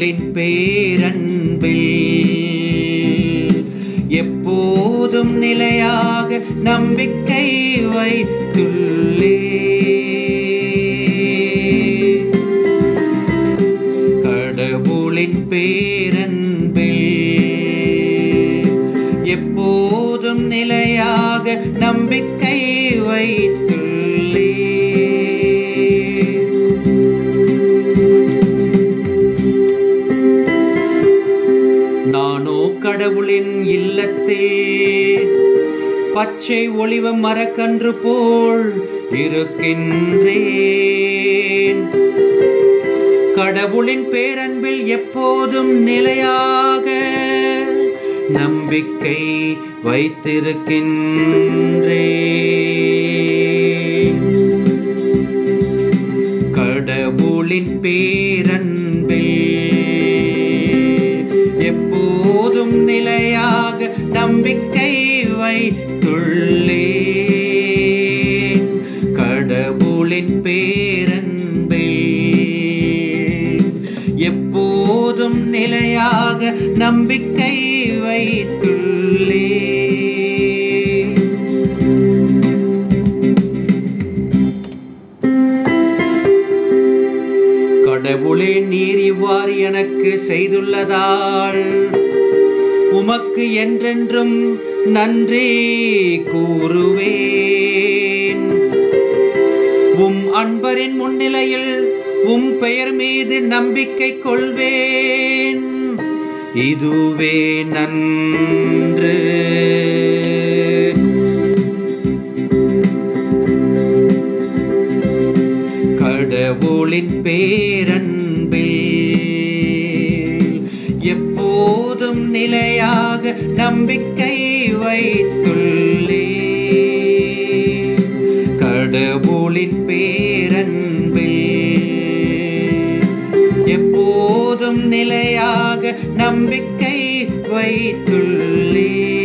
கடவுளின் பேரன்பில். எப்போதும் நிலையாக நம்பிக்கை வைத்துள்ளே. கடவுளின் பேரன்பில். எப்போதும் நிலையாக நம்பிக்கை வைத்துள்ளே. நானோ கடவுளின் இல்லத்தே. பச்சை ஒளிவ மரக்கன்று போல் இருக்கின்றேன். கடவுளின் பேரன்பில் எப்போதும் நிலையாக நம்பிக்கை வைத்திருக்கின்றேன். கடவுளின் பேரன் நம்பிக்கை வைத்துள்ளேன் கடவுளின் பேரன்பில் எப்போதும் நிலையாக நம்பிக்கை வைத்துள்ளேன் கடவுளே நீர் இவ்வாறு எனக்கு செய்துள்ளதால் உமக்கு என்றென்றும் நன்றி கூறுவேன். உம் அன்பரின் முன்னிலையில் உம் பெயர் மீது நம்பிக்கை கொள்வேன். இதுவே நன்று. கடவுளின் பேரன்பில் எப்போது நிலையாக நம்பிக்கை வைத்துள்ளே. கடவுளின் பேரன்பில் எப்போதும் நிலையாக நம்பிக்கை வைத்துள்ளே.